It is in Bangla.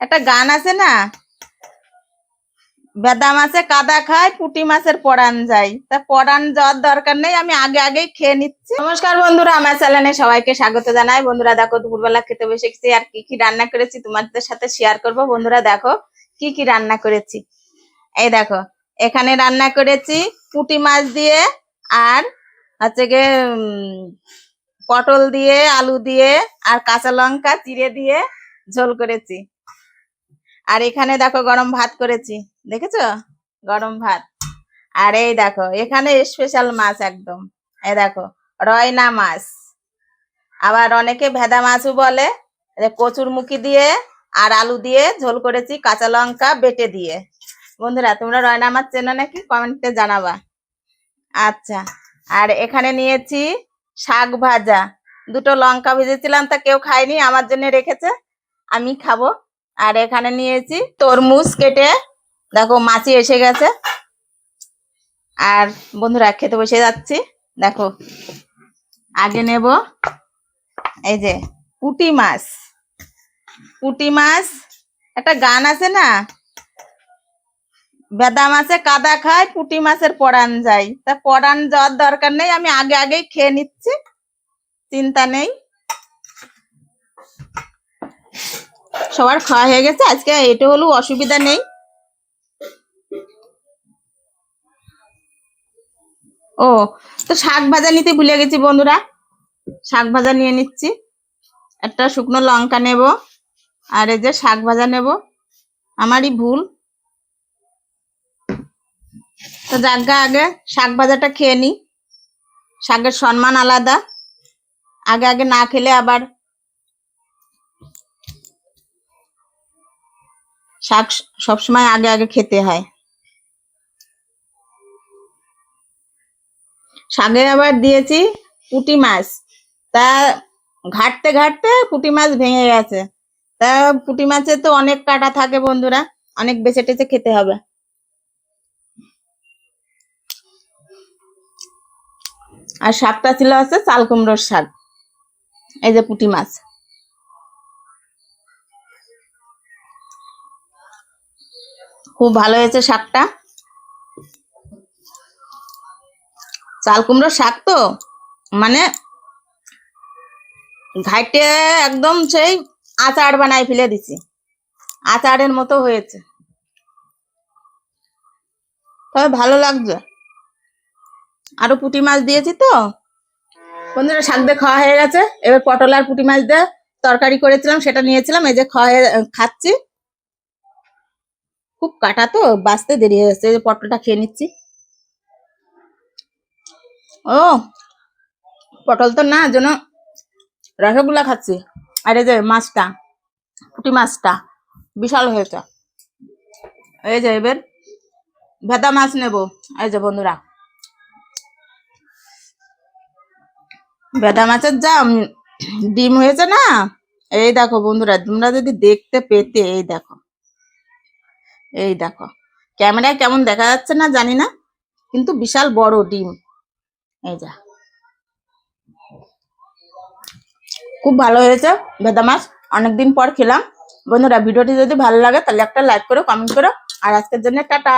একটা গান আছে না? বেদা মাছে কাদা খায়, পুটি মাছের পড়ান যায়। তা পড়ান যাওয়ার দরকার নেই, আমি আগে আগেই খেয়ে নিচ্ছি। নমস্কার বন্ধুরা, আমার চ্যানেলে সবাইকে স্বাগত জানাই। বন্ধুরা, দেখো, দুপুরবেলা খেতে বসে গেছি আর কি কি রান্না করেছি তোমাদের সাথে শেয়ার করব। বন্ধুরা, দেখো, কি কি রান্না করেছি। এই দেখো, এখানে রান্না করেছি পুঁটি মাছ দিয়ে, আর হচ্ছে গিয়ে পটল দিয়ে, আলু দিয়ে, আর কাঁচা লঙ্কা চিড়ে দিয়ে ঝোল করেছি। আর এখানে দেখো গরম ভাত করেছি, দেখেছ? গরম ভাত। আর এই দেখো, এখানে স্পেশাল মাছ একদম। এ দেখো, রয়না মাছ। আবার অনেকে ভেদা মাছও বলে কচুর মুখি দিয়ে আর আলু দিয়ে ঝোল করেছি, কাঁচা লঙ্কা বেটে দিয়ে। বন্ধুরা, তোমরা রয়না মাছ চেনো নাকি? কমেন্টে জানাবা। আচ্ছা আর এখানে নিয়েছি শাক ভাজা। দুটো লঙ্কা ভেজেছিলাম, তা কেউ খায়নি, আমার জন্য রেখেছে। আমি খাব। আর এখানে নিয়েছি তরমুজ কেটে। দেখো, মাছি এসে গেছে। আর বন্ধুরা, খেতে বসে যাচ্ছি। দেখো, আগে নেব এই যে পুঁটি মাছ। পুটি মাছ, একটা গান আছে না? বেদা মাছে কাদা খায়, পুটি মাছের পড়ান যায়। তা পড়ান যাওয়ার দরকার নেই, আমি আগে আগেই খেয়ে নিচ্ছি। চিন্তা নেই। সবার খাওয়া হয়ে গেছে। আজকে এটা হলো অসুবিধা নেই। ও, তো শাক ভাজা নিতে ভুলে গেছি বন্ধুরা। শাক ভাজা নিয়ে নিচ্ছি। একটা শুকনো লঙ্কা নেব আর এই যে শাক ভাজা নেব। আমারই ভুল। তো যাজ্ঞা আগে শাক ভাজাটা খেয়ে নি। শাকের সম্মান আলাদা। আগে আগে না খেলে আবার শাক সবসময় আগে আগে খেতে হয়। শাকে আবার দিয়েছি পুঁটি মাছ। তা ঘাটতে ঘাটতে পুঁটি মাছ ভেঙে গেছে। তা পুঁটি মাছে তো অনেক কাটা থাকে বন্ধুরা, অনেক বেছে টেছে খেতে হবে। আর শাকটা ছিল আছে চাল কুমড়োর শাক, এই যে পুঁটি মাছ। খুব ভালো হয়েছে শাকটা। চাল কুমড়োর শাক তো মানে ঘাইটে একদম সেই আচার বানাই ফেলে দিছি। আচারের মতো হয়েছে। তবে ভালো লাগছে। আরও পুটি মাছ দিয়েছি তো। বন্ধুরা, শাক দিয়ে খাওয়া হয়ে গেছে। এবার পটল আর পুটি মাছ দিয়ে তরকারি করেছিলাম, সেটা নিয়েছিলাম। এই যে খাওয়া খাচ্ছি। খুব কাটা তো, বাঁচতে দেরি হয়ে যাচ্ছে। পটলটা খেয়ে নিচ্ছি। ও, পটল তো না, যেন রসগোল্লা খাচ্ছি। আর যে মাছটা, পুঁটি মাছটা, বিশাল হয়েছে। এই যে এবার ভেদা মাছ নেব। এই যে বন্ধুরা, ভেদা মাছের যা ডিম হয়েছে না, এই দেখো বন্ধুরা, তোমরা যদি দেখতে পেতে, এই দেখো। এই দেখো। ক্যামেরায় কেমন দেখা যাচ্ছে না জানি না, কিন্তু বিশাল বড় ডিম। এই যা। খুব ভালো হয়েছে ভেদা মাছ, অনেকদিন পর খেলাম। বন্ধুরা, ভিডিওটি যদি ভালো লাগে তাহলে একটা লাইক করো কমেন্ট করো। আর আজকের জন্য টাটা।